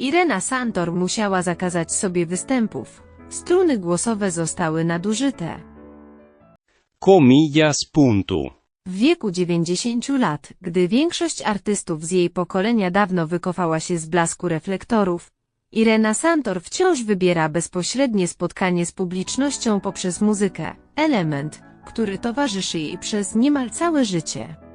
Irena Santor musiała zakazać sobie występów. Struny głosowe zostały nadużyte. Comillas puntu. W wieku 90 lat, gdy większość artystów z jej pokolenia dawno wykofała się z blasku reflektorów, Irena Santor wciąż wybiera bezpośrednie spotkanie z publicznością poprzez muzykę, element, który towarzyszy jej przez niemal całe życie.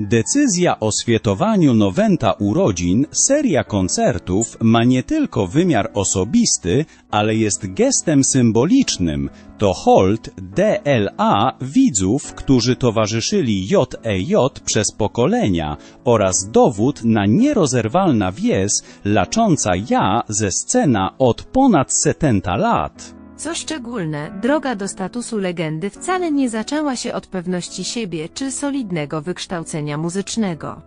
Decyzja o świętowaniu nowenta urodzin, seria koncertów ma nie tylko wymiar osobisty, ale jest gestem symbolicznym. To holt DLA widzów, którzy towarzyszyli JEJ przez pokolenia oraz dowód na nierozerwalna więź lacząca ja ze scena od ponad setenta lat. Co szczególne, droga do statusu legendy wcale nie zaczęła się od pewności siebie czy solidnego wykształcenia muzycznego.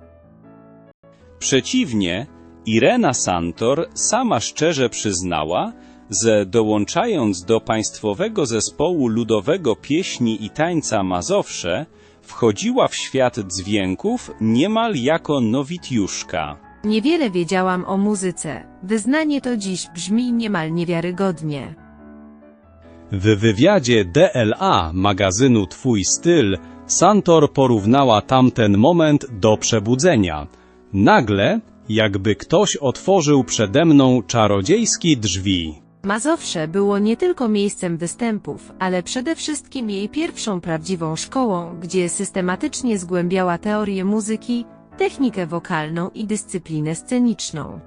Przeciwnie, Irena Santor sama szczerze przyznała, że dołączając do Państwowego Zespołu Ludowego Pieśni i Tańca Mazowsze, wchodziła w świat dźwięków niemal jako nowicjuszka. Niewiele wiedziałam o muzyce, wyznanie to dziś brzmi niemal niewiarygodnie. W wywiadzie DLA magazynu Twój styl, Santor porównała tamten moment do przebudzenia. Nagle, jakby ktoś otworzył przede mną czarodziejskie drzwi. Mazowsze było nie tylko miejscem występów, ale przede wszystkim jej pierwszą prawdziwą szkołą, gdzie systematycznie zgłębiała teorię muzyki, technikę wokalną i dyscyplinę sceniczną.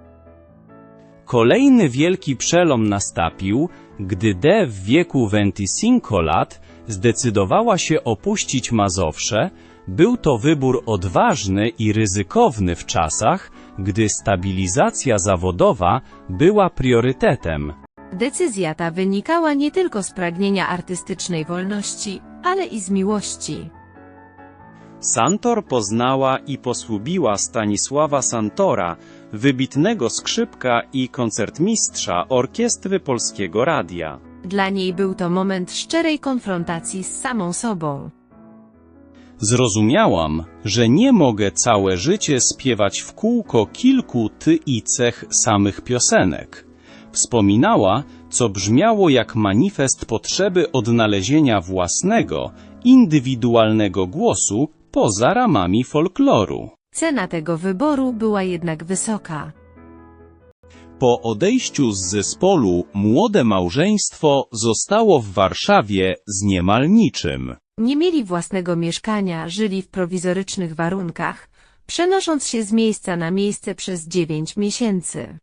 Kolejny wielki przelom nastąpił, gdy D w wieku 25 lat zdecydowała się opuścić Mazowsze. Był to wybór odważny i ryzykowny w czasach, gdy stabilizacja zawodowa była priorytetem. Decyzja ta wynikała nie tylko z pragnienia artystycznej wolności, ale i z miłości. Santor poznała i posłubiła Stanisława Santora, wybitnego skrzypka i koncertmistrza Orkiestry Polskiego Radia. Dla niej był to moment szczerej konfrontacji z samą sobą. Zrozumiałam, że nie mogę całe życie śpiewać w kółko kilku ty i cech samych piosenek. Wspominała, co brzmiało jak manifest potrzeby odnalezienia własnego, indywidualnego głosu poza ramami folkloru. Cena tego wyboru była jednak wysoka. Po odejściu z zespołu młode małżeństwo zostało w Warszawie z niemal niczym. Nie mieli własnego mieszkania, żyli w prowizorycznych warunkach, przenosząc się z miejsca na miejsce przez dziewięć miesięcy.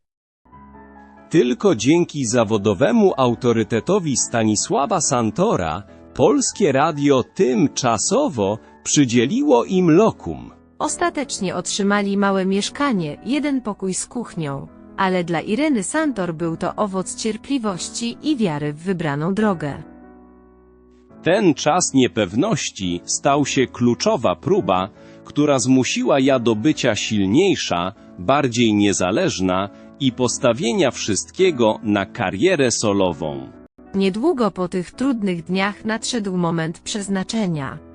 Tylko dzięki zawodowemu autorytetowi Stanisława Santora, Polskie Radio tymczasowo przydzieliło im lokum. Ostatecznie otrzymali małe mieszkanie, jeden pokój z kuchnią, ale dla Ireny Santor był to owoc cierpliwości i wiary w wybraną drogę. Ten czas niepewności stał się kluczowa próba, która zmusiła ja do bycia silniejsza, bardziej niezależna i postawienia wszystkiego na karierę solową. Niedługo po tych trudnych dniach nadszedł moment przeznaczenia.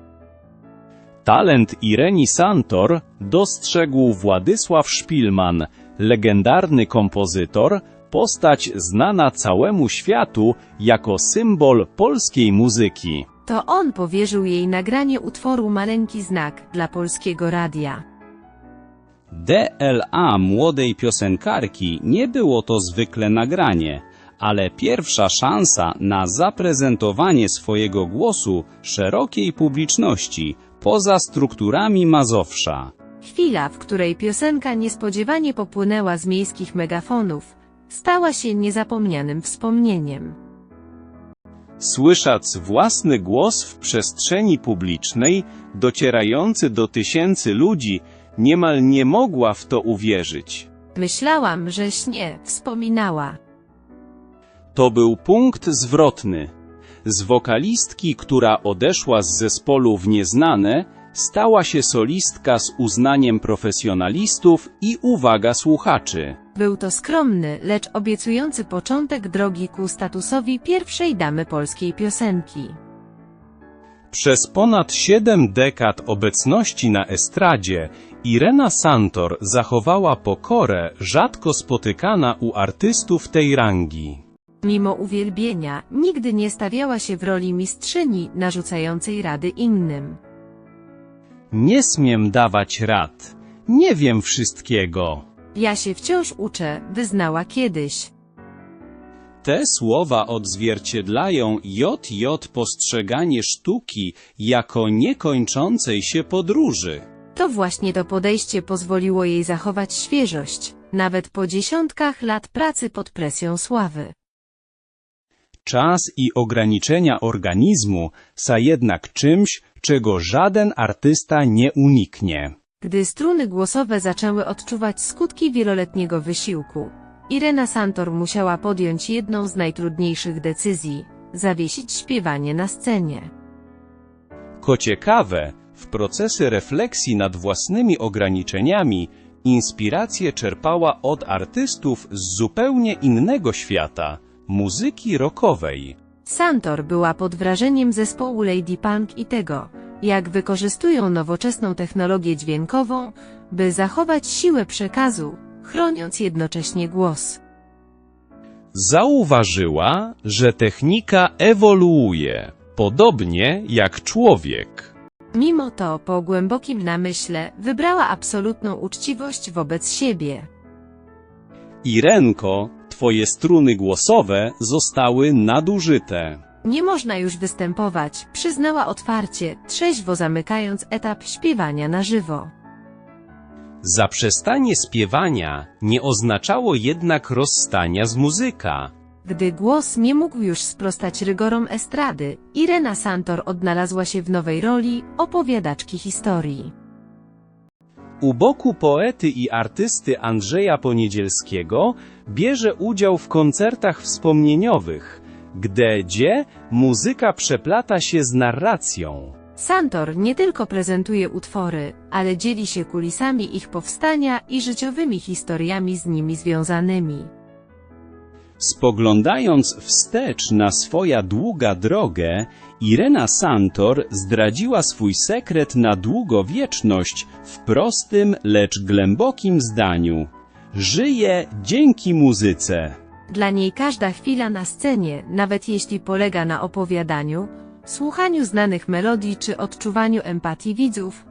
Talent Ireni Santor dostrzegł Władysław Szpilman, legendarny kompozytor, postać znana całemu światu jako symbol polskiej muzyki. To on powierzył jej nagranie utworu Maleńki Znak dla polskiego radia. DLA młodej piosenkarki nie było to zwykle nagranie, ale pierwsza szansa na zaprezentowanie swojego głosu szerokiej publiczności poza strukturami Mazowsza. Chwila, w której piosenka niespodziewanie popłynęła z miejskich megafonów, stała się niezapomnianym wspomnieniem. Słysząc własny głos w przestrzeni publicznej, docierający do tysięcy ludzi, niemal nie mogła w to uwierzyć. Myślałam, że śnie, wspominała. To był punkt zwrotny. Z wokalistki, która odeszła z zespołu w nieznane, stała się solistka z uznaniem profesjonalistów i uwaga słuchaczy. Był to skromny, lecz obiecujący początek drogi ku statusowi pierwszej damy polskiej piosenki. Przez ponad siedem dekad obecności na estradzie Irena Santor zachowała pokorę rzadko spotykana u artystów tej rangi. Mimo uwielbienia, nigdy nie stawiała się w roli mistrzyni narzucającej rady innym. Nie smiem dawać rad. Nie wiem wszystkiego. Ja się wciąż uczę, wyznała kiedyś. Te słowa odzwierciedlają JJ postrzeganie sztuki jako niekończącej się podróży. To właśnie to podejście pozwoliło jej zachować świeżość, nawet po dziesiątkach lat pracy pod presją sławy. Czas i ograniczenia organizmu są jednak czymś, czego żaden artysta nie uniknie. Gdy struny głosowe zaczęły odczuwać skutki wieloletniego wysiłku, Irena Santor musiała podjąć jedną z najtrudniejszych decyzji zawiesić śpiewanie na scenie. Co ciekawe, w procesy refleksji nad własnymi ograniczeniami inspirację czerpała od artystów z zupełnie innego świata muzyki rockowej. Santor była pod wrażeniem zespołu Lady Punk i tego, jak wykorzystują nowoczesną technologię dźwiękową, by zachować siłę przekazu, chroniąc jednocześnie głos. Zauważyła, że technika ewoluuje, podobnie jak człowiek. Mimo to, po głębokim namyśle, wybrała absolutną uczciwość wobec siebie. Irenko, twoje struny głosowe zostały nadużyte. Nie można już występować, przyznała otwarcie, trzeźwo zamykając etap śpiewania na żywo. Zaprzestanie śpiewania nie oznaczało jednak rozstania z muzyka. Gdy głos nie mógł już sprostać rygorom estrady, Irena Santor odnalazła się w nowej roli opowiadaczki historii. U boku poety i artysty Andrzeja Poniedzielskiego bierze udział w koncertach wspomnieniowych, gdzie muzyka przeplata się z narracją. Santor nie tylko prezentuje utwory, ale dzieli się kulisami ich powstania i życiowymi historiami z nimi związanymi. Spoglądając wstecz na swoja długa drogę, Irena Santor zdradziła swój sekret na długowieczność w prostym, lecz głębokim zdaniu. Żyje dzięki muzyce. Dla niej każda chwila na scenie, nawet jeśli polega na opowiadaniu, słuchaniu znanych melodii czy odczuwaniu empatii widzów,